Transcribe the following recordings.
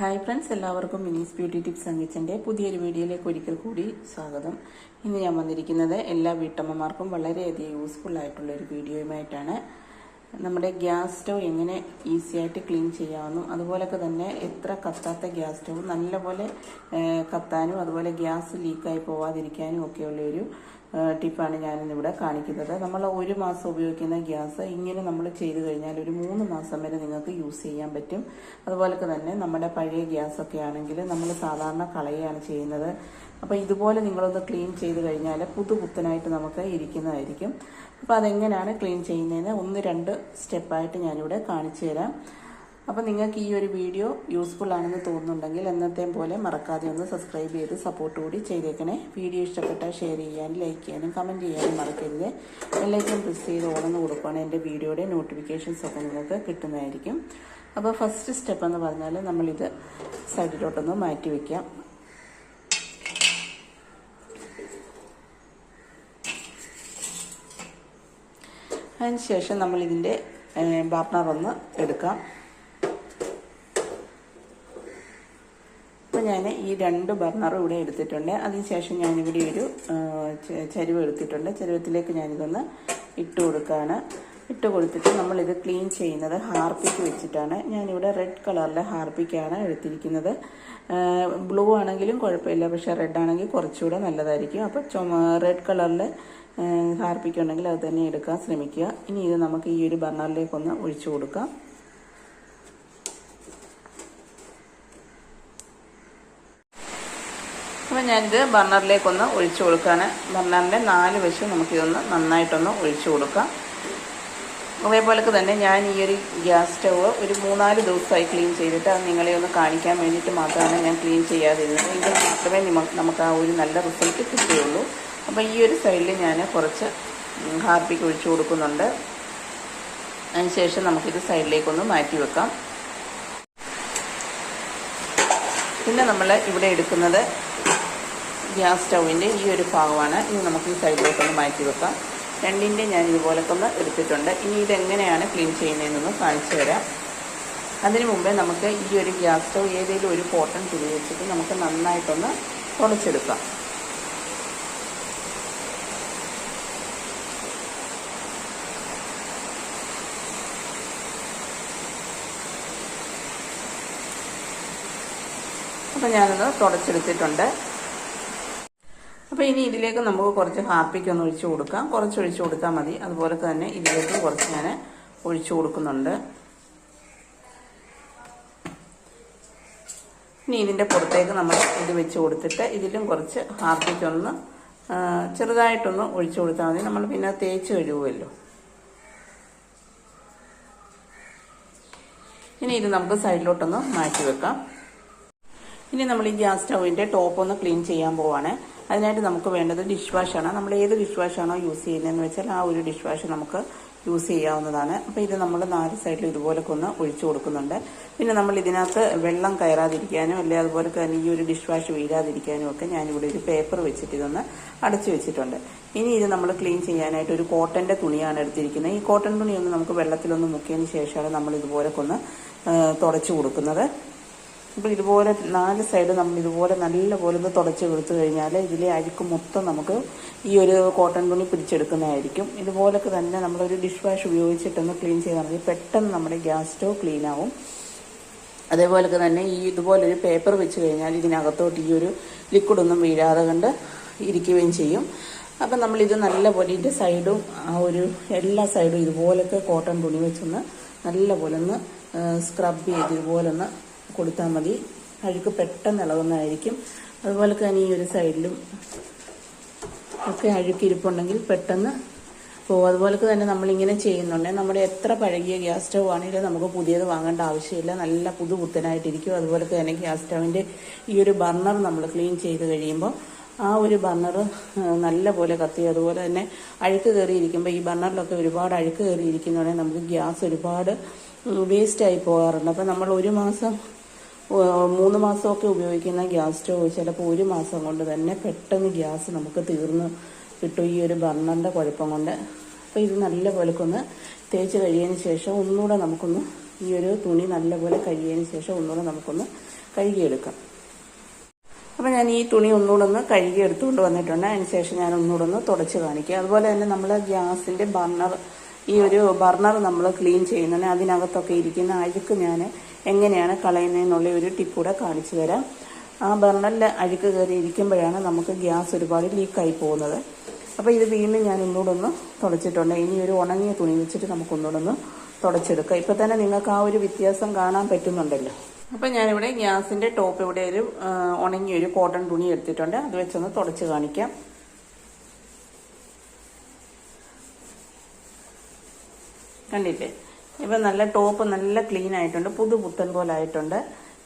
Hi friends എല്ലാവർക്കും മിനീസ് beauty tips സംഗീച്ചന്റെ പുതിയൊരു വീഡിയോയിലേക്ക് ഒരിക്കൽ കൂടി സ്വാഗതം. ഇന്ന് ഞാൻ വന്നിരിക്കുന്നത് എല്ലാ വീട്ടമ്മമാർക്കും വളരെയധികം യൂസ്ഫുൾ ആയിട്ടുള്ള ഒരു വീഡിയോയുമായിട്ടാണ്. നമ്മുടെ ഗ്യാസ് സ്റ്റവ് എങ്ങനെ ഈസി ആയിട്ട് ക്ലീൻ ചെയ്യാമെന്നും അതുപോലൊക്കെ തന്നെ എത്ര കത്താത്ത ഗ്യാസ് സ്റ്റവ് നല്ലപോലെ കത്താനും അതുപോലെ ഗ്യാസ് ലീക്കായി പോവാതിരിക്കാനും ഒക്കെയുള്ള ഒരു ടിപ്പാണ് ഞാനിന്നിവിടെ കാണിക്കുന്നത്. നമ്മൾ ഒരു മാസം ഉപയോഗിക്കുന്ന ഗ്യാസ് ഇങ്ങനെ നമ്മൾ ചെയ്തു കഴിഞ്ഞാൽ ഒരു മൂന്ന് മാസം വരെ നിങ്ങൾക്ക് യൂസ് ചെയ്യാൻ പറ്റും. അതുപോലൊക്കെ തന്നെ നമ്മുടെ പഴയ ഗ്യാസ് ഒക്കെ ആണെങ്കിൽ നമ്മൾ സാധാരണ കളയുകയാണ് ചെയ്യുന്നത്. അപ്പോൾ ഇതുപോലെ നിങ്ങളൊന്ന് ക്ലീൻ ചെയ്ത് കഴിഞ്ഞാൽ പുതുപുത്തനായിട്ട് നമുക്ക് ഇരിക്കുന്നതായിരിക്കും. അപ്പോൾ അതെങ്ങനെയാണ് ക്ലീൻ ചെയ്യുന്നതെന്ന് ഒന്ന് രണ്ട് സ്റ്റെപ്പായിട്ട് ഞാനിവിടെ കാണിച്ചു തരാം. അപ്പോൾ നിങ്ങൾക്ക് ഈ ഒരു വീഡിയോ യൂസ്ഫുൾ ആണെന്ന് തോന്നുന്നുണ്ടെങ്കിൽ എന്നത്തെയും പോലെ മറക്കാതെ ഒന്ന് സബ്സ്ക്രൈബ് ചെയ്ത് സപ്പോർട്ട് കൂടി ചെയ്തേക്കണേ. വീഡിയോ ഇഷ്ടപ്പെട്ടാൽ ഷെയർ ചെയ്യാനും ലൈക്ക് ചെയ്യാനും കമന്റ് ചെയ്യാനും മറക്കരുത്. എല്ലാവർക്കും പ്രസ് ചെയ്ത് ഓണെന്ന് കൊടുക്കുകയാണെങ്കിൽ എന്റെ വീഡിയോയുടെ നോട്ടിഫിക്കേഷൻസ് ഒക്കെ നിങ്ങൾക്ക് കിട്ടുന്നതായിരിക്കും. അപ്പോൾ ഫസ്റ്റ് സ്റ്റെപ്പ് എന്ന് പറഞ്ഞാൽ നമ്മളിത് സൈഡിലോട്ടൊന്ന് മാറ്റി വയ്ക്കാം അതിനുശേഷം നമ്മൾ ഇതിന്റെ ബർണർ ഒന്ന് എടുക്കാം. അപ്പോൾ ഞാൻ ഈ രണ്ട് ബർണറും ഇവിടെ എടുത്തിട്ടുണ്ട്. അതിനുശേഷം ഞാനിവിടെ ഒരു ചരുവ് എടുത്തിട്ടുണ്ട്. ചരുവത്തിലേക്ക് ഞാനിതൊന്ന് ഇട്ട് കൊടുക്കുകയാണ് ഇട്ട് കൊടുത്തിട്ട് നമ്മളിത് ക്ലീൻ ചെയ്യുന്നത് ഹാർപ്പിക്ക് വെച്ചിട്ടാണ്. ഞാനിവിടെ റെഡ് കളറിലെ ഹാർപ്പിക്കാണ് എടുത്തിരിക്കുന്നത്. ബ്ലൂ ആണെങ്കിലും കുഴപ്പമില്ല. പക്ഷേ റെഡ് ആണെങ്കിൽ കുറച്ചുകൂടെ നല്ലതായിരിക്കും. അപ്പോൾ റെഡ് കളറിൽ ഹാർപ്പിക്ക് ഉണ്ടെങ്കിൽ അത് തന്നെ എടുക്കാൻ ശ്രമിക്കുക. ഇനി ഇത് നമുക്ക് ഈ ഒരു ബർണറിലേക്കൊന്ന് ഒഴിച്ചു കൊടുക്കാം. അപ്പോൾ ഞാനിത് ബർണറിലേക്കൊന്ന് ഒഴിച്ചു കൊടുക്കുകയാണ്. ബർണറിന്റെ നാല് വശം നമുക്കിതൊന്ന് നന്നായിട്ടൊന്ന് ഒഴിച്ചു കൊടുക്കാം. അതേപോലെ തന്നെ ഞാൻ ഈ ഒരു ഗ്യാസ് സ്റ്റവ് ഒരു മൂന്നാൽ ദിവസമായി ക്ലീൻ ചെയ്തിട്ട് അത് നിങ്ങളെ ഒന്ന് കാണിക്കാൻ വേണ്ടിയിട്ട് മാത്രമാണ് ഞാൻ ക്ലീൻ ചെയ്യാതിരുന്നത്. എങ്കിൽ മാത്രമേ നമുക്ക് ആ ഒരു നല്ല റിസൾട്ട് കിട്ടുകയുള്ളൂ. അപ്പോൾ ഈ ഒരു സൈഡിൽ ഞാൻ കുറച്ച് ഹാർപ്പിക്ക് ഒഴിച്ചു കൊടുക്കുന്നുണ്ട്. അതിനുശേഷം നമുക്കിത് സൈഡിലേക്കൊന്ന് മാറ്റി വെക്കാം. പിന്നെ നമ്മൾ ഇവിടെ എടുക്കുന്നത് ഗ്യാസ് സ്റ്റൗവിന്റെ ഈ ഒരു ഭാഗമാണ്. ഇത് നമുക്ക് ഈ സൈഡിലേക്കൊന്ന് മാറ്റി വെക്കാം. രണ്ടിന്റെ ഞാൻ ഇതുപോലൊക്കെ ഒന്ന് എടുത്തിട്ടുണ്ട്. ഇനി ഇതെങ്ങനെയാണ് ക്ലീൻ ചെയ്യുന്നതെന്നൊന്ന് കാണിച്ചു തരാം. അതിനു മുമ്പേ നമുക്ക് ഈ ഒരു ഗ്യാസ് സ്റ്റൗ ഏതെങ്കിലും ഒരു കോട്ടൺ തുണി വെച്ചിട്ട് നമുക്ക് നന്നായിട്ടൊന്ന് തുടച്ചെടുക്കാം അപ്പം ഞാനത് തുടച്ചെടുത്തിട്ടുണ്ട്. അപ്പോൾ ഇനി ഇതിലേക്ക് നമുക്ക് കുറച്ച് ഹാപ്പിക്ക് ഒന്ന് ഒഴിച്ചു കൊടുക്കാം. കുറച്ച് ഒഴിച്ചു കൊടുത്താൽ മതി. അതുപോലെ തന്നെ ഇതിലേക്ക് കുറച്ച് ഞാൻ ഒഴിച്ചു കൊടുക്കുന്നുണ്ട്. ഇനി ഇതിന്റെ പുറത്തേക്ക് നമ്മൾ ഇത് വെച്ച് കൊടുത്തിട്ട് ഇതിലും കുറച്ച് ഹാർപ്പിക്ക് ഒന്ന് ചെറുതായിട്ടൊന്ന് ഒഴിച്ചു കൊടുത്താൽ മതി. നമ്മൾ പിന്നെ തേച്ച് കഴുകുമല്ലോ ഇനി ഇത് നമുക്ക് സൈഡിലോട്ടൊന്ന് മാറ്റി വെക്കാം. ഇനി നമ്മൾ ഈ ഗ്യാസ് സ്റ്റൗവിന്റെ ടോപ്പ് ഒന്ന് ക്ലീൻ ചെയ്യാൻ പോവാണ്. അതിനായിട്ട് നമുക്ക് വേണ്ടത് ഡിഷ് വാഷാണ് നമ്മൾ ഏത് ഡിഷ് വാഷാണോ യൂസ് ചെയ്യുന്നതെന്ന് വെച്ചാൽ ആ ഒരു ഡിഷ് വാഷ് നമുക്ക് യൂസ് ചെയ്യാവുന്നതാണ്. അപ്പോൾ ഇത് നമ്മൾ നാല് സൈഡിൽ ഇതുപോലൊക്കെ ഒന്ന് ഒഴിച്ചു കൊടുക്കുന്നുണ്ട്. പിന്നെ നമ്മൾ ഇതിനകത്ത് വെള്ളം കയറാതിരിക്കാനും അല്ലെങ്കിൽ അതുപോലെ തന്നെ ഈ ഒരു ഡിഷ് വാഷ് വീഴാതിരിക്കാനും ഒക്കെ ഞാനിവിടെ ഒരു പേപ്പർ വെച്ചിട്ട് ഇതൊന്ന് അടച്ചു വെച്ചിട്ടുണ്ട്. ഇനി ഇത് നമ്മൾ ക്ലീൻ ചെയ്യാനായിട്ട് ഒരു കോട്ടന്റെ തുണിയാണ് എടുത്തിരിക്കുന്നത്. ഈ കോട്ടൺ തുണി ഒന്ന് നമുക്ക് വെള്ളത്തിലൊന്ന് മുക്കിയതിന് ശേഷമാണ് നമ്മൾ ഇതുപോലൊക്കെ ഒന്ന് തുടച്ചു കൊടുക്കുന്നത്. അപ്പോൾ ഇതുപോലെ നാല് സൈഡ് നമ്മൾ ഇതുപോലെ നല്ലപോലെ ഒന്ന് തുടച്ച് കൊടുത്തു കഴിഞ്ഞാൽ ഇതിലെ അഴുക്ക് മൊത്തം നമുക്ക് ഈ ഒരു കോട്ടൺ തുണി പിടിച്ചെടുക്കുന്നതായിരിക്കും. ഇതുപോലൊക്കെ തന്നെ നമ്മളൊരു ഡിഷ് വാഷ് ഉപയോഗിച്ചിട്ടൊന്ന് ക്ലീൻ ചെയ്താൽ മതി. പെട്ടെന്ന് നമ്മുടെ ഗ്യാസ് സ്റ്റവ് ക്ലീൻ ആവും അതേപോലൊക്കെ തന്നെ ഈ ഇതുപോലൊരു പേപ്പർ വെച്ച് കഴിഞ്ഞാൽ ഇതിനകത്തോട്ട് ഈ ഒരു ലിക്വിഡൊന്നും വീഴാതെ കണ്ട് ഇരിക്കുകയും ചെയ്യും. അപ്പം നമ്മളിത് നല്ലപോലെ ഇതിന്റെ സൈഡും ആ ഒരു എല്ലാ സൈഡും ഇതുപോലൊക്കെ കോട്ടൺ തുണി വെച്ചൊന്ന് നല്ലപോലെ ഒന്ന് സ്ക്രബ് ചെയ്ത് ഇതുപോലെ ഒന്ന് കൊടുത്താൽ മതി. അഴുക്ക് പെട്ടെന്ന് ഇളകുന്നതായിരിക്കും. അതുപോലെ തന്നെ ഈ ഒരു സൈഡിലും ഒക്കെ അഴുക്കിരിപ്പുണ്ടെങ്കിൽ പെട്ടെന്ന് പോകും. അതുപോലെ തന്നെ നമ്മളിങ്ങനെ ചെയ്യുന്നുണ്ടെങ്കിൽ നമ്മുടെ എത്ര പഴകിയ ഗ്യാസ് സ്റ്റവ് ആണെങ്കിലും നമുക്ക് പുതിയത് വാങ്ങേണ്ട ആവശ്യമില്ല. നല്ല പുതു പുത്തനായിട്ടിരിക്കും. അതുപോലെ തന്നെ ഗ്യാസ് സ്റ്റവിന്റെ ഈ ഒരു ബർണർ നമ്മൾ ക്ലീൻ ചെയ്ത് കഴിയുമ്പോൾ ആ ഒരു ബർണർ നല്ല പോലെ കത്തി. അതുപോലെ തന്നെ അഴുക്ക് കയറിയിരിക്കുമ്പോൾ ഈ ബർണറിലൊക്കെ ഒരുപാട് അഴുക്ക് കയറിയിരിക്കുന്നുണ്ടെങ്കിൽ നമുക്ക് ഗ്യാസ് ഒരുപാട് വേസ്റ്റായി പോകാറുണ്ട്. അപ്പോൾ നമ്മൾ ഒരു മാസം മൂന്ന് മാസമൊക്കെ ഉപയോഗിക്കുന്ന ഗ്യാസ് സ്റ്റവ് ചിലപ്പോൾ ഒരു മാസം കൊണ്ട് തന്നെ പെട്ടെന്ന് ഗ്യാസ് നമുക്ക് തീർന്ന് കിട്ടും. ഈ ഒരു ബർണറിന്റെ കുഴപ്പം കൊണ്ട്. അപ്പോൾ ഇത് നല്ല പോലെ ഒന്ന് തേച്ച് കഴിയതിന് ശേഷം ഒന്നുകൂടെ നമുക്കൊന്ന് ഈ ഒരു തുണി നല്ലപോലെ കഴുകിയതിന് ശേഷം ഒന്നുകൂടെ നമുക്കൊന്ന് കഴുകിയെടുക്കാം. അപ്പോൾ ഞാൻ ഈ തുണി ഒന്നുകൂടെ ഒന്ന് കഴുകി എടുത്തുകൊണ്ട് വന്നിട്ടുണ്ട്. അതിന് ശേഷം ഞാൻ ഒന്നുകൂടെ ഒന്ന് തുടച്ച് കാണിക്കുക അതുപോലെ തന്നെ നമ്മൾ ഗ്യാസിന്റെ ബർണർ ഈ ഒരു ബർണർ നമ്മൾ ക്ലീൻ ചെയ്യുന്നതിന് അതിനകത്തൊക്കെ ഇരിക്കുന്ന അഴുക്ക് ഞാൻ എങ്ങനെയാണ് കളയുന്നതെന്നുള്ള ഒരു ടിപ്പൂടെ കാണിച്ചു തരാം. ആ ബർണറിൽ അഴുക്ക് കയറി ഇരിക്കുമ്പോഴാണ് നമുക്ക് ഗ്യാസ് ഒരുപാട് ലീക്കായി പോകുന്നത്. അപ്പോൾ ഇത് വീണ്ടും ഞാൻ ഒന്നുകൂടെ ഒന്ന് തുടച്ചിട്ടുണ്ട്. ഇനി ഒരു ഉണങ്ങിയ തുണി വെച്ചിട്ട് നമുക്ക് ഒന്നുകൂടെ ഒന്ന് തുടച്ചെടുക്കാം. ഇപ്പം തന്നെ നിങ്ങൾക്ക് ആ ഒരു വ്യത്യാസം കാണാൻ പറ്റുന്നുണ്ടല്ലോ. അപ്പം ഞാനിവിടെ ഗ്യാസിന്റെ ടോപ്പ് ഇവിടെ ഒരു ഉണങ്ങിയ ഒരു കോട്ടൺ തുണി എടുത്തിട്ടുണ്ട്. അത് വെച്ചൊന്ന് തുടച്ച് കാണിക്കാം. കണ്ടില്ലേ? ഇപ്പം നല്ല ടോപ്പ് നല്ല ക്ലീൻ ആയിട്ടുണ്ട് പുതു പുത്തൻ പോലെ ആയിട്ടുണ്ട്.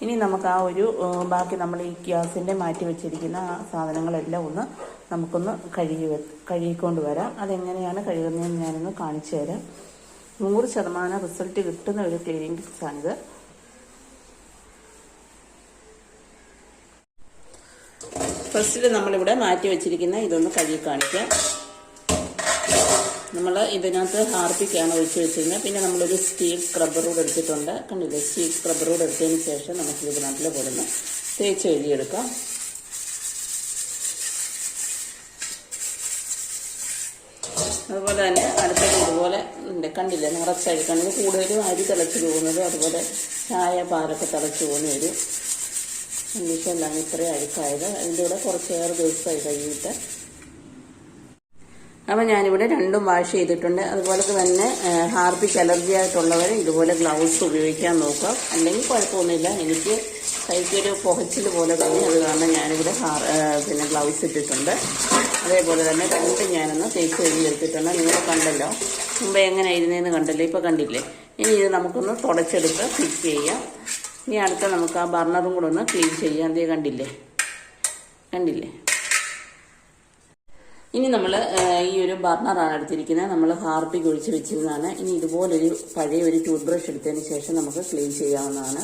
ഇനി നമുക്ക് ആ ഒരു ബാക്കി നമ്മൾ ഈ ഗ്യാസിന്റെ മാറ്റി വെച്ചിരിക്കുന്ന ആ സാധനങ്ങളെല്ലാം ഒന്ന് നമുക്കൊന്ന് കഴുകി കഴുകിക്കൊണ്ട് വരാം. അതെങ്ങനെയാണ് കഴുകുന്നതെന്ന് ഞാനൊന്ന് കാണിച്ചു തരാം. നൂറ് ശതമാനം റിസൾട്ട് കിട്ടുന്ന ഒരു ക്ലീനിങ് ടിപ്സാണിത് ഫസ്റ്റിൽ നമ്മളിവിടെ മാറ്റി വെച്ചിരിക്കുന്ന ഇതൊന്ന് കഴുകി കാണിക്കാം. നമ്മൾ ഇതിനകത്ത് ഹാർപ്പിക്കാണ് ഒഴിച്ച് വെച്ചിരുന്നത്. പിന്നെ നമ്മളൊരു സ്റ്റീൽ സ്ക്രബ്ബർ കൂടെ എടുത്തിട്ടുണ്ട് കണ്ടില്ലേ സ്റ്റീൽ സ്ക്രബ്ബർ കൂടെ എടുത്തതിന് ശേഷം നമുക്ക് ഇതിനകത്തിൽ കൊടുന്ന് തേച്ച് എഴുതിയെടുക്കാം അതുപോലെ തന്നെ അടുത്തത് ഇതുപോലെ ഉണ്ട്. കണ്ടില്ലേ? നിറച്ചഴുക്കാണ് ഇത് കൂടുതലും അരി തിളച്ച് പോകുന്നത്. അതുപോലെ ചായ പാലൊക്കെ തിളച്ച് പോകുന്ന ഒരു എല്ലാം ഇത്രയും അഴുക്കായത് അതിന്റെ കൂടെ കുറച്ചേറെ ദിവസമായി കഴിയിട്ട് അപ്പം ഞാനിവിടെ രണ്ടും വാഷ് ചെയ്തിട്ടുണ്ട്. അതുപോലെ തന്നെ ഹാർപ്പിക്ക് അലർജി ആയിട്ടുള്ളവർ ഇതുപോലെ ഗ്ലൗസ് ഉപയോഗിക്കാൻ നോക്കുക. അല്ലെങ്കിൽ കുഴപ്പമൊന്നുമില്ല. എനിക്ക് കൈക്കൊരു പുകച്ചിൽ പോലെ തോന്നി. അത് കാരണം ഞാനിവിടെ പിന്നെ ഗ്ലൗസ് ഇട്ടിട്ടുണ്ട്. അതേപോലെ തന്നെ രണ്ടും ഞാനൊന്ന് തേച്ച് കഴുകി എടുത്തിട്ടുണ്ട്. നിങ്ങൾ കണ്ടല്ലോ. മുമ്പ് എങ്ങനെ ഇരുന്നേന്ന് കണ്ടല്ലോ. ഇപ്പോൾ കണ്ടില്ലേ? ഇനി ഇത് നമുക്കൊന്ന് തുടച്ചെടുത്ത് ഫിക്സ് ചെയ്യാം. ഇനി അടുത്ത നമുക്ക് ആ ബർണറും കൂടെ ഒന്ന് ക്ലീൻ ചെയ്യാം. അതേ കണ്ടില്ലേ? കണ്ടില്ലേ? ഇനി നമ്മൾ ഈ ഒരു ബർണറാണ് എടുത്തിരിക്കുന്നത്. നമ്മൾ ഹാർപ്പിക്ക് ഒഴിച്ച് വെച്ചിരുന്നതാണ് ഇനി ഇതുപോലൊരു പഴയ ഒരു ടൂത്ത് ബ്രഷ് എടുത്തതിന് ശേഷം നമുക്ക് ക്ലീൻ ചെയ്യാവുന്നതാണ്.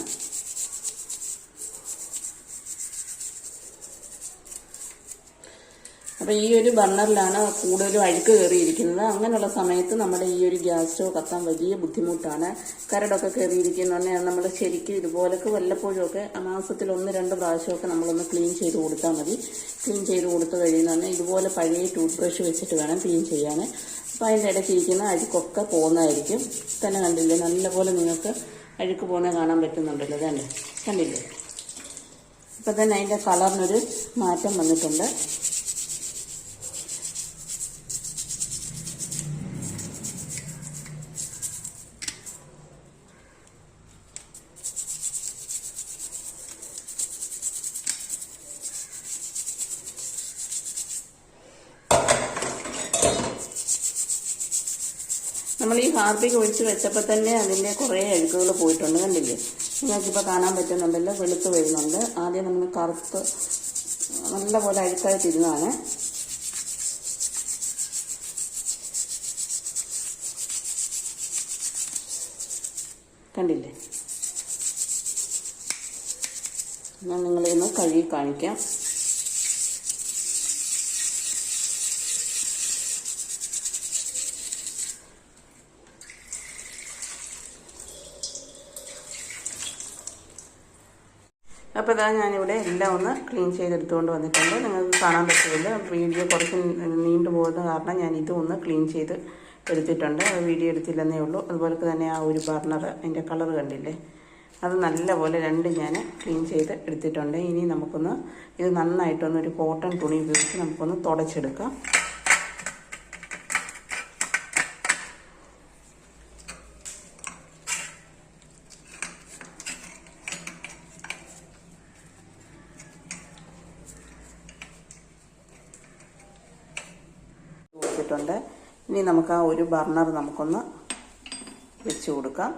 അപ്പോൾ ഈ ഒരു ബർണറിലാണ് കൂടുതലും അഴുക്ക് കയറിയിരിക്കുന്നത്. അങ്ങനെയുള്ള സമയത്ത് നമ്മുടെ ഈ ഒരു ഗ്യാസ് സ്റ്റവ് കത്താൻ വലിയ ബുദ്ധിമുട്ടാണ്. കരടൊക്കെ കയറിയിരിക്കുന്നുണ്ടെങ്കിൽ നമ്മൾ ശരിക്കും ഇതുപോലൊക്കെ വല്ലപ്പോഴുമൊക്കെ മാസത്തിൽ ഒന്ന് രണ്ട് പ്രാവശ്യമൊക്കെ നമ്മളൊന്ന് ക്ലീൻ ചെയ്ത് കൊടുത്താൽ മതി. ക്ലീൻ ചെയ്ത് കൊടുത്തു കഴിയുന്നതാണ് ഇതുപോലെ പഴയ ടൂത്ത് ബ്രഷ് വെച്ചിട്ട് വേണം ക്ലീൻ ചെയ്യാൻ അപ്പോൾ അതിന്റെ ഇടയ്ക്ക് ഇരിക്കുന്ന അഴുക്കൊക്കെ പോകുന്നതായിരിക്കും തന്നെ കണ്ടില്ലേ? നല്ലപോലെ നിങ്ങൾക്ക് അഴുക്ക് പോകുന്നത് കാണാൻ പറ്റുന്നുണ്ടല്ലോ അതല്ലേ കണ്ടില്ലേ? ഇപ്പം തന്നെ അതിന്റെ കളറിനൊരു മാറ്റം വന്നിട്ടുണ്ട്. നമ്മൾ ഒഴിച്ച് വെച്ചപ്പോൾ തന്നെ അതിന്റെ കുറേ അഴുക്കുകൾ പോയിട്ടുണ്ട് കണ്ടില്ലേ? നിങ്ങൾക്കിപ്പോൾ കാണാൻ പറ്റുന്നുണ്ടല്ലോ വെളുത്ത് വരുന്നുണ്ട്. ആദ്യം നമ്മൾ കറുത്ത് നല്ലപോലെ അഴുക്കായിട്ടിരുന്നതാണ് കണ്ടില്ലേ? ഞാൻ നിങ്ങളെ ഒന്ന് കഴുകി കാണിക്കാം. അപ്പോൾ ഇതാ ഞാനിവിടെ എല്ലാം ഒന്ന് ക്ലീൻ ചെയ്തെടുത്തുകൊണ്ട് വന്നിട്ടുണ്ട്. നിങ്ങൾക്ക് കാണാൻ പറ്റില്ല വീഡിയോ കുറച്ച് നീണ്ടു പോകുന്ന കാരണം ഞാൻ ഇതും ഒന്ന് ക്ലീൻ ചെയ്ത് എടുത്തിട്ടുണ്ട്. വീഡിയോ എടുത്തില്ലെന്നേ ഉള്ളൂ. അതുപോലെ തന്നെ ആ ഒരു ബർണർ അതിന്റെ കളർ കണ്ടില്ലേ? അത് നല്ലപോലെ രണ്ടും ഞാൻ ക്ലീൻ ചെയ്ത് എടുത്തിട്ടുണ്ട്. ഇനി നമുക്കൊന്ന് ഇത് നന്നായിട്ടൊന്ന് ഒരു കോട്ടൺ തുണി ഉപയോഗിച്ച് നമുക്കൊന്ന് തുടച്ചെടുക്കാം. കൊടുത്തിട്ടുണ്ട് ഇനി നമുക്ക് ആ ഒരു ബർണർ നമുക്കൊന്ന് വെച്ച് കൊടുക്കാം.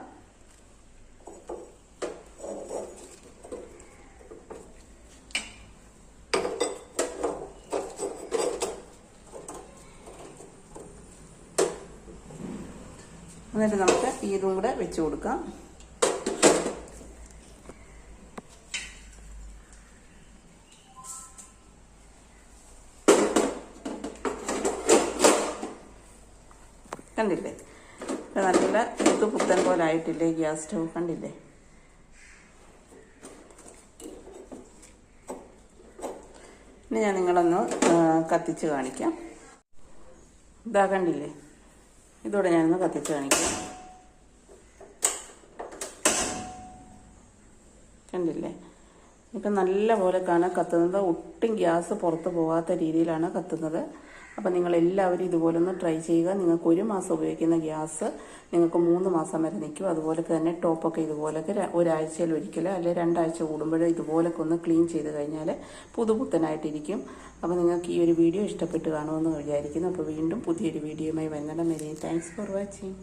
എന്നിട്ട് നമുക്ക് ഇതും കൂടെ വെച്ച് കൊടുക്കാം. കണ്ടില്ലേ? നല്ല പുത്തു പുത്തൻ പോലെ ആയിട്ടില്ലേ ഗ്യാസ് സ്റ്റൗ കണ്ടില്ലേ? ഇനി ഞാൻ നിങ്ങളൊന്ന് കത്തിച്ച് കാണിക്കാം. ഇതാ കണ്ടില്ലേ? ഇതോടെ ഞാനൊന്ന് കത്തിച്ച് കാണിക്കാം. കണ്ടില്ലേ? ഇപ്പം നല്ല പോലെ കാണാൻ കത്തുന്നത് ഒട്ടും ഗ്യാസ് പുറത്ത് പോകാത്ത രീതിയിലാണ് കത്തുന്നത്. അപ്പം നിങ്ങളെല്ലാവരും ഇതുപോലെ ഒന്ന് ട്രൈ ചെയ്യുക. നിങ്ങൾക്ക് ഒരു മാസം ഉപയോഗിക്കുന്ന ഗ്യാസ് നിങ്ങൾക്ക് മൂന്ന് മാസം വരെ നിൽക്കും. അതുപോലെ തന്നെ ടോപ്പൊക്കെ ഇതുപോലൊക്കെ ഒരാഴ്ചയിൽ ഒരിക്കലോ അല്ലെങ്കിൽ രണ്ടാഴ്ച കൂടുമ്പോഴോ ഇതുപോലൊക്കെ ഒന്ന് ക്ലീൻ ചെയ്ത് കഴിഞ്ഞാൽ പുതുപുത്തനായിട്ടിരിക്കും. അപ്പോൾ നിങ്ങൾക്ക് ഈ ഒരു വീഡിയോ ഇഷ്ടപ്പെട്ട് കാണുമെന്ന് വിചാരിക്കുന്നു. അപ്പോൾ വീണ്ടും പുതിയൊരു വീഡിയോയുമായി വന്നിടം വരെ താങ്ക്സ് ഫോർ വാച്ചിങ്